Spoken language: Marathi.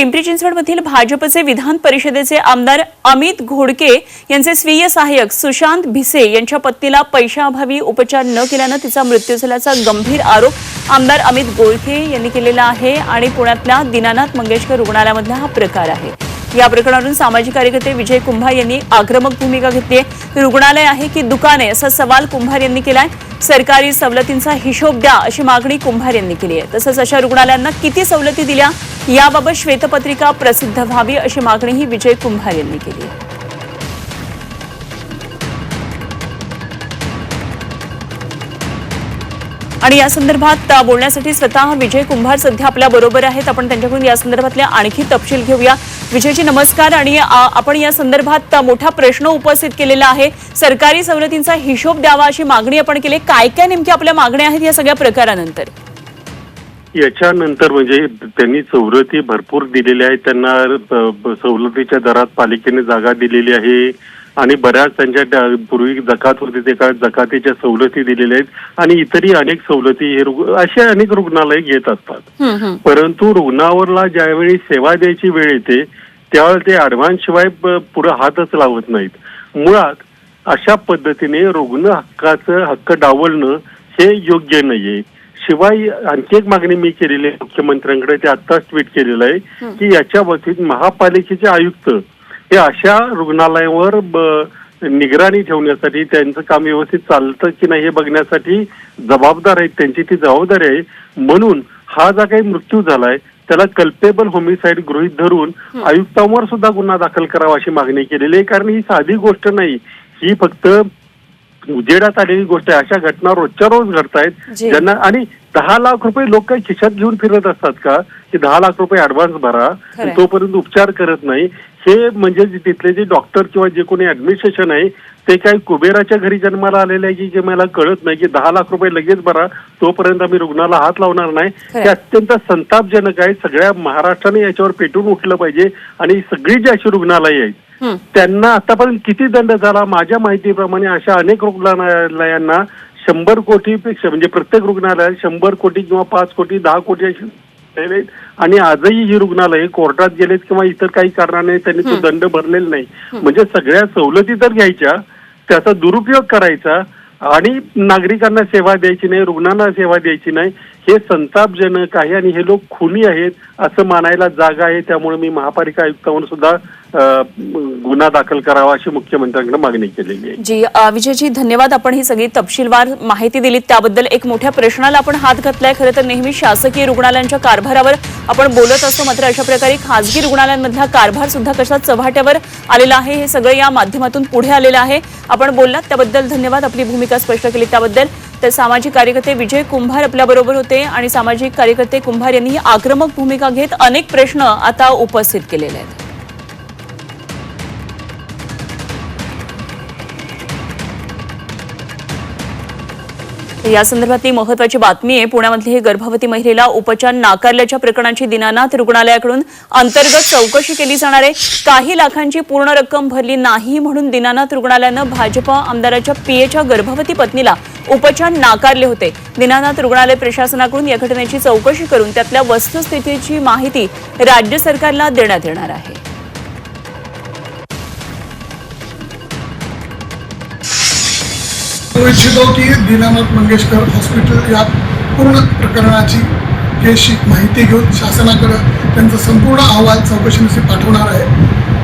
पिंपरी चिंचवडमधील भाजपचे विधान परिषदेचे आमदार अमित घोडके यांचे स्वीय सहाय्यक सुशांत भिसे यांच्या पत्नीला पैशाअभावी उपचार न केल्यानं तिचा मृत्यू झाल्याचा गंभीर आरोप आमदार अमित गोळके यांनी केलेला आहे आणि पुण्यातल्या दीनानाथ मंगेशकर रुग्णालयामधला हा प्रकार आहे. या प्रकरणावरून सामाजिक कार्यकर्ते विजय कुंभार यांनी आक्रमक भूमिका घेतली आहे. रुग्णालय आहे की दुकान आहे असा सवाल कुंभार यांनी केलाय. सरकारी सवलतींचा हिशोब द्या अशी मागणी कुंभार यांनी केली आहे. तसंच अशा रुग्णालयांना किती सवलती दिल्या याबाबत श्वेतपत्रिका प्रसिद्ध व्हावी अशी मागणीही विजय कुंभार यांनी केली आहे. आणि या संदर्भात बोलण्यासाठी स्वतः विजय कुंभार सध्या आपल्या बरोबर आहेत. आपण त्यांच्याकडून या संदर्भातल्या आणखी तपशील घेऊया. विजयजी नमस्कार. आणि आपण या संदर्भात मोठा प्रश्न उपस्थित केलेला आहे. सरकारी सवलतींचा हिशोब द्यावा अशी मागणी आपण केली. काय काय नेमक्या आपल्या मागण्या आहेत या सगळ्या प्रकारानंतर? याच्यानंतर म्हणजे त्यांनी सवलती भरपूर दिलेल्या आहेत. त्यांना सवलतीच्या दरात पालिकेने जागा दिलेली आहे. आणि बऱ्याच त्यांच्या पूर्वी जकात होती ते काळात जकातीच्या सवलती दिलेल्या आहेत आणि इतरही अनेक सवलती हे असे अनेक रुग्णालय घेत असतात. परंतु रुग्णावरला ज्यावेळी सेवा द्यायची वेळ येते त्यावेळेला ते ऍडव्हान्स शिवाय पुढे हातच लावत नाहीत. मुळात अशा पद्धतीने रुग्ण हक्काचं हक्क डावलणं हे योग्य नाहीये. शिवाय आणखी एक मागणी मी केलेली आहे मुख्यमंत्र्यांकडे ते आत्ताच ट्विट केलेलं आहे की याच्या बाबतीत महापालिकेचे आयुक्त हे अशा रुग्णालयावर निगराणी ठेवण्यासाठी त्यांचं काम व्यवस्थित चालतं की नाही हे बघण्यासाठी जबाबदार आहेत त्यांची ती जबाबदारी आहे. म्हणून हा जा काही मृत्यू झालाय त्याला कल्पेबल होमिसाईड गृहीत धरून आयुक्तांवर सुद्धा गुन्हा दाखल करावा अशी मागणी केलेली आहे. कारण ही साधी गोष्ट नाही. ही फक्त उजेडात आलेली गोष्ट आहे. अशा घटना रोजच्या रोज घडतायत. जी. ज्यांना आणि दहा लाख रुपये लोक काही खिशात घेऊन फिरत असतात का? की दहा लाख रुपये ऍडव्हान्स भरा. तोपर्यंत उपचार करत नाही. हे म्हणजे तिथले जे डॉक्टर किंवा जे कोणी ऍडमिनिस्ट्रेशन आहे ते काही कुबेराच्या घरी जन्माला आलेले आहे की जे मला कळत नाही की दहा लाख रुपये लगेच भरा तोपर्यंत आम्ही रुग्णाला हात लावणार नाही. हे अत्यंत संतापजनक आहे सगळ्या महाराष्ट्राने याच्यावर पेटून उठलं पाहिजे आणि सगळी जी अशी रुग्णालय आहेत. त्यांना आतापर्यंत किती दंड झाला माझ्या माहितीप्रमाणे अशा अनेक रुग्णालयांना शंभर कोटीपेक्षा म्हणजे प्रत्येक रुग्णालयात शंभर कोटी किंवा पाच कोटी दहा कोटी आणि आजही ही रुग्णालय कोर्टात गेलेत किंवा इतर काही कारणाने त्यांनी तो दंड भरलेला नाही. म्हणजे सगळ्या सवलती तर घ्यायच्या त्याचा दुरुपयोग करायचा आणि नागरिकांना सेवा द्यायची नाही रुग्णांना सेवा द्यायची नाही हे संतापजनक आहे आणि हे लोक खुनी आहेत असं मानायला जागा आहे. त्यामुळे मी महापालिका आयुक्तांवर सुद्धा गुन्हा दाखल करावा अशी मुख्यमंत्र्यांकडे मागणी केलेली आहे. जी विजयजी धन्यवाद. आपण ही सगळी तपशीलवार माहिती दिलीत. त्याबद्दल एक मोठ्या प्रश्नाला आपण हात घातलाय. खरं तर नेहमी शासकीय रुग्णालयांच्या कारभारावर आपण बोलत असतो. मात्र अशा प्रकारे खासगी रुग्णालयांमधला कारभार सुद्धा कशा चव्हाट्यावर आलेला आहे हे सगळं या माध्यमातून पुढे आलेलं आहे. आपण बोललात. त्याबद्दल धन्यवाद. आपली भूमिका स्पष्ट केली त्याबद्दल. तर सामाजिक कार्यकर्ते विजय कुंभार आपल्याबरोबर होते आणि सामाजिक कार्यकर्ते कुंभार यांनी ही आक्रमक भूमिका घेत अनेक प्रश्न आता उपस्थित केलेले आहेत. या संदर्भातली महत्वाची बातमी आहे. पुण्यामधली ही गर्भवती महिलेला उपचार नाकारल्याच्या प्रकरणाची दिनानाथ रुग्णालयाकडून अंतर्गत चौकशी केली जाणार आहे. काही लाखांची पूर्ण रक्कम भरली नाही म्हणून दिनानाथ रुग्णालयानं भाजपा आमदाराच्या पीएच्या गर्भवती पत्नीला उपचार नाकारले होते. दिनानाथ रुग्णालय प्रशासनाकडून या घटनेची चौकशी करून त्यातल्या वस्तुस्थितीची माहिती राज्य सरकारला देण्यात येणार आहे. तो इच्छितो की दीनानाथ मंगेशकर हॉस्पिटल या पूर्ण प्रकरणाची केसची माहिती घेऊन शासनाकडं त्यांचा संपूर्ण अहवाल चौकशीनुसार पाठवणार आहे.